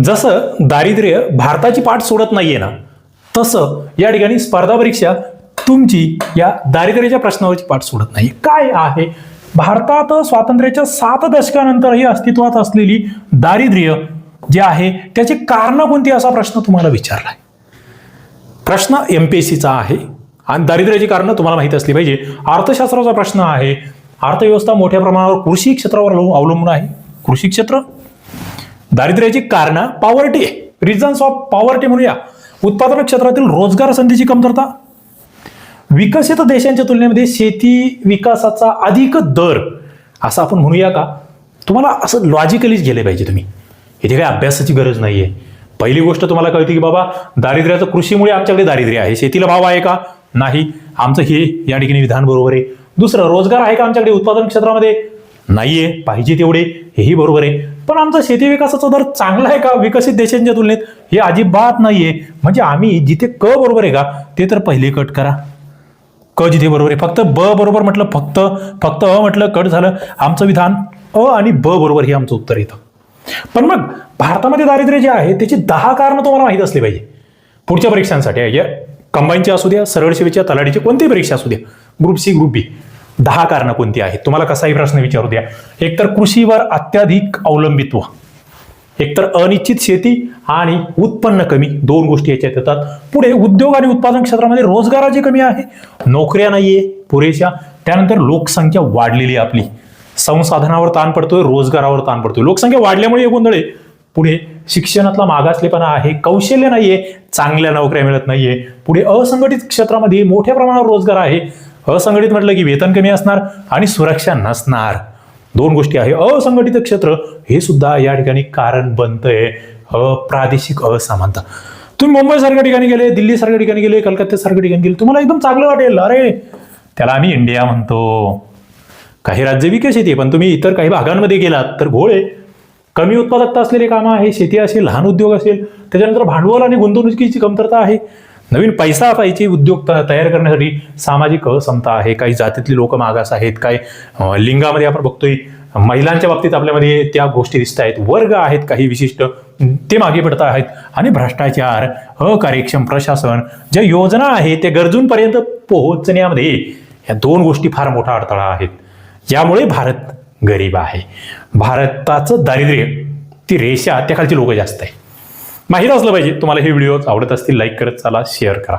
जसं दारिद्र्य भारताची पाठ सोडत नाहीये ना तसं या ठिकाणी स्पर्धा परीक्षा तुमची या दारिद्र्याच्या प्रश्नावरची पाठ सोडत नाही. काय आहे? भारतात स्वातंत्र्याच्या सात दशकानंतरही अस्तित्वात असलेली दारिद्र्य जे आहे त्याची कारणं कोणती असा प्रश्न तुम्हाला विचारलाय? प्रश्न एम पी एस सीचा आहे आणि दारिद्र्याची कारणं तुम्हाला माहीत असली पाहिजे. अर्थशास्त्राचा प्रश्न आहे. अर्थव्यवस्था मोठ्या प्रमाणावर कृषी क्षेत्रावर अवलंबून अवलंबून आहे. कृषी क्षेत्र दारिद्र्याची कारणं पॉवर्टी रिझन्स ऑफ पॉवर्टी म्हणूया. उत्पादन क्षेत्रातील रोजगार संधीची कमतरता. विकसित देशांच्या तुलनेमध्ये शेती विकासाचा अधिक दर असं आपण म्हणूया का? तुम्हाला असं लॉजिकलीच गेले पाहिजे तुम्ही. इथे काही अभ्यासाची गरज नाही आहे पहिली गोष्ट तुम्हाला कळते की बाबा दारिद्र्याचं कृषीमुळे आमच्याकडे दारिद्र्य आहे. शेतीला भाव आहे का? नाही. आमचं हे या ठिकाणी विधान बरोबर आहे. दुसरं रोजगार आहे का आमच्याकडे उत्पादन क्षेत्रामध्ये? नाहीये. पाहिजे तेवढे. हेही बरोबर आहे. पण आमचा शेती विकासाचा दर चांगला आहे का? विकसित देशांच्या तुलनेत हे अजिबात नाहीये. म्हणजे आम्ही जिथे क बरोबर आहे का ते तर पहिले कट करा. क जिथे बरोबर आहे. फक्त ब बरोबर म्हटलं फक्त फक्त अ म्हटलं कट झालं आमचं विधान अ आणि ब बरोबर हे आमचं उत्तर येतं. पण मग भारतामध्ये दारिद्र्य जे आहे त्याची दहा कारणं तुम्हाला माहीत असली पाहिजे. पुढच्या परीक्षांसाठी या कंबाईनची असू द्या सरळ सेवेच्या तलाडीची कोणतीही परीक्षा असू द्या. ग्रुप सी ग्रुप बी दहा कारणं कोणती आहेत? तुम्हाला कसाही प्रश्न विचारू द्या. एकतर कृषीवर अत्याधिक अवलंबित्व एकतर अनिश्चित शेती आणि उत्पन्न कमी दोन गोष्टी याच्यात येतात. पुढे उद्योग आणि उत्पादन क्षेत्रामध्ये रोजगाराची कमी आहे. नोकऱ्या नाहीये पुरेशा. त्यानंतर लोकसंख्या वाढलेली आहे आपली. संसाधनावर ताण पडतोय रोजगारावर ताण पडतोय. लोकसंख्या वाढल्यामुळे गोंधळे पुढे शिक्षणातला मागासलेपणा आहे कौशल्य नाहीये चांगल्या नोकऱ्या मिळत नाहीये. पुढे असंघटित क्षेत्रामध्ये मोठ्या प्रमाणावर रोजगार आहे. असंघटित म्हटलं की वेतन कमी असणार आणि सुरक्षा नसणार. दोन गोष्टी आहे. असंघटित क्षेत्र हे सुद्धा या ठिकाणी कारण बनतंय. अप्रादेशिक असमानता. तुम्ही मुंबई सारख्या ठिकाणी गेले दिल्लीसारख्या ठिकाणी गेले कलकत्त्यासारख्या ठिकाणी गेले तुम्हाला एकदम चांगलं वाटेल. अरे त्याला आम्ही इंडिया म्हणतो. काही राज्य विकसित आहे पण तुम्ही इतर काही भागांमध्ये गेलात तर घोळे कमी उत्पादकता असलेले कामं आहे शेती असेल लहान उद्योग असेल त्याच्यानंतर भांडवल आणि गुंतवणुकीची कमतरता आहे. नवीन पैसा पाहिजे उद्योग तयार करण्यासाठी सामाजिक असमता आहे काही जातीतली लोक मागास आहेत काही लिंगामध्ये आपण बघतोय महिलांच्या बाबतीत आपल्यामध्ये त्या गोष्टी दिसत आहेत वर्ग आहेत काही विशिष्ट ते मागे पडत आहेत. आणि भ्रष्टाचार अकार्यक्षम प्रशासन ज्या योजना आहेत त्या गरजूंपर्यंत पोहोचण्यामध्ये या दोन गोष्टी फार मोठा अडथळा आहेत. यामुळे भारत गरीब आहे. भारताचं दारिद्र्य ती रेषा त्याखालची लोक जास्त आहे माहीत असलं पाहिजे. तुम्हाला हे व्हिडिओ आवडत असतील लाईक करत चला शेअर करा.